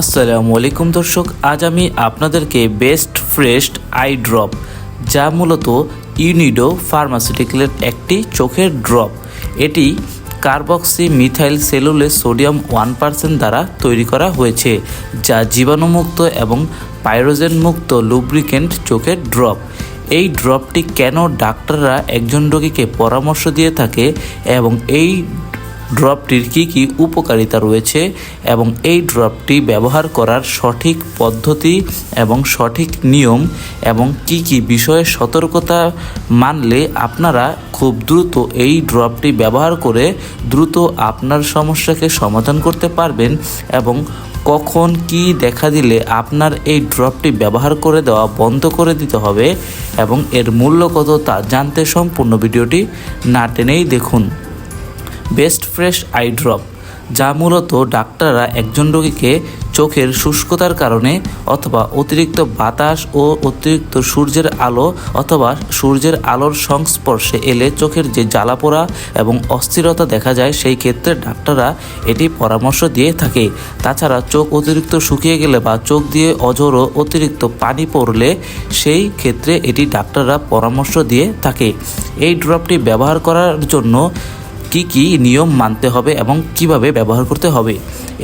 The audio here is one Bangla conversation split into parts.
আসসালামু আলাইকুম দর্শক, আজ আমি আপনাদেরকে বেস্ট ফ্রেশ আই ড্রপ, যা মূলত ইউনিডো ফার্মাসিউটিক্যালের একটি চোখের ড্রপ। এটি carboxymethyl cellulose sodium one percent দ্বারা তৈরি করা হয়েছে, যা জীবাণুমুক্ত এবং পাইরোজেন মুক্ত লুব্রিকেন্ট চোখের ড্রপ। এই ড্রপটি কেন ডাক্তাররা একজন রোগীকে পরামর্শ দিয়ে থাকে এবং এই ড্রপটির কি কি উপকারিতা রয়েছে এবং এই ড্রপটি ব্যবহার করার সঠিক পদ্ধতি এবং সঠিক নিয়ম এবং কি কি বিষয়ে সতর্কতা মানলে আপনারা খুব দ্রুত এই ড্রপটি ব্যবহার করে দ্রুত আপনার সমস্যাকে সমাধান করতে পারবেন এবং কখন কি দেখা দিলে আপনার এই ড্রপটি ব্যবহার করে দেওয়া বন্ধ করে দিতে হবে এবং এর মূল্য কত তা জানতে সম্পূর্ণ ভিডিওটি না টেনেই দেখুন। বেস্ট ফ্রেশ আই ড্রপ, যা মূলত ডাক্তাররা একজন রোগীকে চোখের শুষ্কতার কারণে অথবা অতিরিক্ত বাতাস ও অতিরিক্ত সূর্যের আলো অথবা সূর্যের আলোর সংস্পর্শে এলে চোখের যে জ্বালাপোড়া এবং অস্থিরতা দেখা যায়, সেই ক্ষেত্রে ডাক্তাররা এটি পরামর্শ দিয়ে থাকে। তাছাড়া চোখ অতিরিক্ত শুকিয়ে গেলে বা চোখ দিয়ে অজরো অতিরিক্ত পানি পড়লে, সেই ক্ষেত্রে এটি ডাক্তাররা পরামর্শ দিয়ে থাকে। এই ড্রপটি ব্যবহার করার জন্য কি কি নিয়ম মানতে হবে এবং কীভাবে ব্যবহার করতে হবে।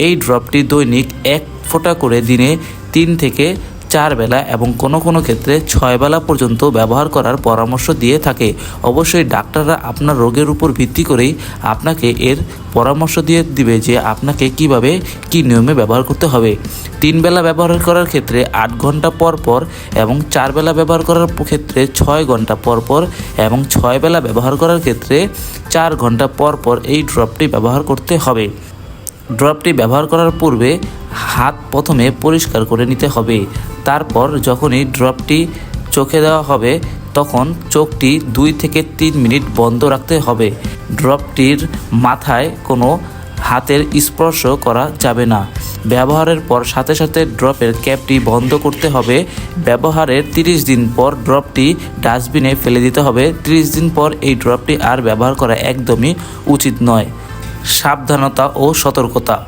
এই ড্রপটি দৈনিক এক ফোঁটা করে দিনে তিন থেকে চার বেলা এবং কোনো কোনো ক্ষেত্রে ছয় বেলা পর্যন্ত ব্যবহার করার পরামর্শ দিয়ে থাকে। অবশ্যই ডাক্তাররা আপনার রোগের উপর ভিত্তি করেই আপনাকে এর পরামর্শ দিয়ে দিবে যে আপনাকে কীভাবে কি নিয়মে ব্যবহার করতে হবে। তিন বেলা ব্যবহার করার ক্ষেত্রে আট ঘণ্টা পর পর এবং চার বেলা ব্যবহার করার ক্ষেত্রে ছয় ঘণ্টা পর পর এবং ছয় বেলা ব্যবহার করার ক্ষেত্রে চার ঘণ্টা পর পর এই ড্রপটি ব্যবহার করতে হবে। ড্রপটি ব্যবহার করার পূর্বে হাত প্রথমে পরিষ্কার করে নিতে হবে। তারপর যখনই ড্রপটি চোখে দেওয়া হবে, তখন চোখটি দুই থেকে তিন মিনিট বন্ধ রাখতে হবে। ড্রপটির মাথায় কোনো হাতের স্পর্শ করা যাবে না। ব্যবহারের পর সাথে সাথে ড্রপের ক্যাপটি বন্ধ করতে হবে। ব্যবহারের 30 দিন পর ড্রপটি ডাস্টবিনে ফেলে দিতে হবে। 30 দিন পর এই ড্রপটি আর ব্যবহার করা একদমই উচিত নয়। সাবধানতা ও সতর্কতা।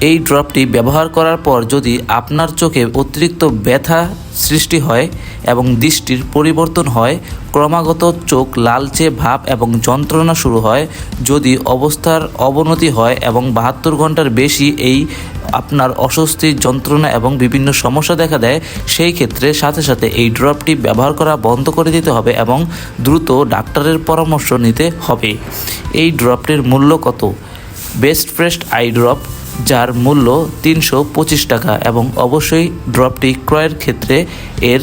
এই ড্রপটি ব্যবহার করার পর যদি আপনার চোখে অতিরিক্ত ব্যথা সৃষ্টি হয় এবং দৃষ্টির পরিবর্তন হয়, ক্রমাগত চোখ লালচে ভাব এবং যন্ত্রণা শুরু হয়। যদি অবস্থার অবনতি হয় এবং বাহাত্তর ঘণ্টার বেশি এই আপনার অস্বস্তি, যন্ত্রণা এবং বিভিন্ন সমস্যা দেখা দেয়, সেই ক্ষেত্রে সাথে সাথে এই ড্রপটি ব্যবহার করা বন্ধ করে দিতে হবে এবং দ্রুত ডাক্তারের পরামর্শ নিতে হবে। এই ড্রপটির মূল্য কত? বেস্ট ফ্রেস্ট আই ড্রপ যার মূল্য তিনশো পঁচিশ টাকা এবং অবশ্যই ড্রপটি ক্রয়ের ক্ষেত্রে এর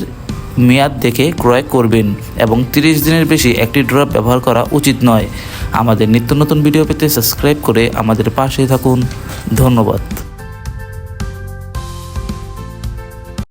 মেয়াদ দেখে ক্রয় করবেন এবং 30 দিনের বেশি একটি ড্রপ ব্যবহার করা উচিত নয়। আমাদের নিত্য নতুন ভিডিও পেতে সাবস্ক্রাইব করে আমাদের পাশে থাকুন। ধন্যবাদ।